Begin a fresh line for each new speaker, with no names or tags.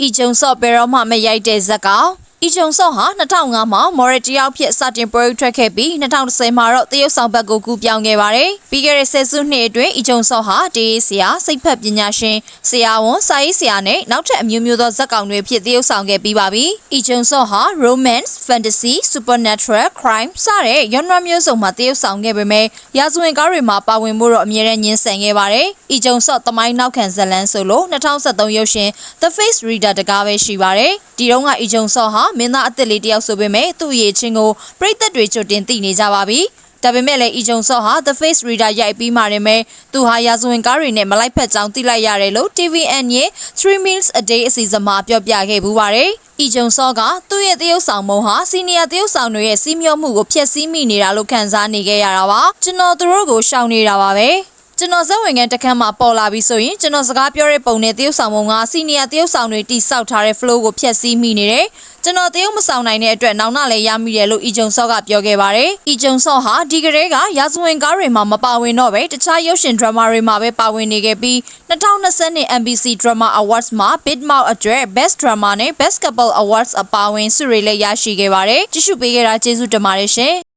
။ဤဂျုံဆော့ဘယ်တော့မှမရိုက်တဲ့ဇက်ကောင် ဤဂျုံဆော့ဟာ2005မှာမော်ရတယောက်ဖြစ်စတင်ပွဲထွက်ခဲ့ပြီး2010မှာတော့တရုတ်ဆောင်ဘက်ကိုကူပြောင်းခဲ့ပါတယ်။ပြီးခဲ့တဲ့ဆယ်စုနှစ်အတွင်းဤဂျုံဆော့ဟာတေးဆရာစိတ်ဖက်ပညာရှင်ဆရာဝန်စာရေးဆရာနဲ့နောက်ထပ်အမျိုးမျိုးသောဇက်ကောင်တွေဖြစ်တရုတ်ဆောင်ခဲ့ပြီးပါပြီ။ဤဂျုံဆော့ဟာ romance, fantasy, supernatural, crime စတဲ့ရောနမျိုးစုံမှာတရုတ်ဆောင်ခဲ့ပေမဲ့ရာဇဝင်ကားတွေမှာပါဝင်မှုတော့အမြဲတမ်းညှင်းဆန်ခဲ့ပါတယ်။ဤဂျုံဆော့တမိုင်းနောက်ခံဇတ်လန်းဆိုလို့2023ရုပ်ရှင် The Face Reader တကားပဲရှိပါတယ်။ဒီတော့ကဤဂျုံဆော့ဟာမင်းသားအသစ်လေးတယောက်ဆိုပေမဲ့သူ့ရဲ့ချင်းကိုပရိသတ်တွေကြိုတင်သိနေကြပါပြီ။ဒါပေမဲ့လည်းအီဂျုံဆော့ဟာ The Face Reader ရိုက်ပြီးမှရင်ပဲသူဟာရာဇဝင်ကားတွေနဲ့မလိုက်ဖက်ကြောင်းသိလိုက်ရတယ်လို့ TVN ရဲ့3 Meals a Day အစီအစဉ်မှာပြောပြခဲ့ပူပါတယ်။အီဂျုံဆော့ကသူ့ရဲ့တရုတ်ဆောင်မုံဟာစီနီယာတရုတ်ဆောင်တွေရဲ့စီးမျောမှုကိုဖျက်ဆီးမိနေတာလို့ခံစားနေခဲ့ရတာပါ။ကျွန်တော်သူတို့ကိုရှောင်နေတာပါပဲ။ကျွန်တော်ဇက်ဝင်ကန်တစ်ခန်းမှာပေါ်လာပြီးဆိုရင်ကျွန်တော်စကားပြောတဲ့ပုံနဲ့တရုတ်ဆောင်ပုံကစီနီယာတရုတ်ဆောင်တွေတိစောက်ထားတဲ့ flow ကိုဖျက်ဆီးမိနေတယ်။ ကျွန်တော်တရုတ်မဆောင်နိုင်တဲ့အတွက်နောင်နလည်းရမိတယ်လို့အီဂျုံဆော့ကပြောခဲ့ပါတယ်။အီဂျုံဆော့ဟာဒီကလေးကရာဇဝင်ကားတွေမှာမပါဝင်တော့ပဲတခြားရုပ်ရှင်ဒရမာတွေမှာပဲပါဝင်နေခဲ့ပြီး2020 MBC Drama Awards မှာ Big Mouth အတွက် Best Drama နဲ့ Best Couple Awards အပါအဝင်ဆုတွေလည်းရရှိခဲ့ပါတယ်။ကြည့်ရှုပေးခဲ့တာကျေးဇူးတင်ပါတယ်ရှင်။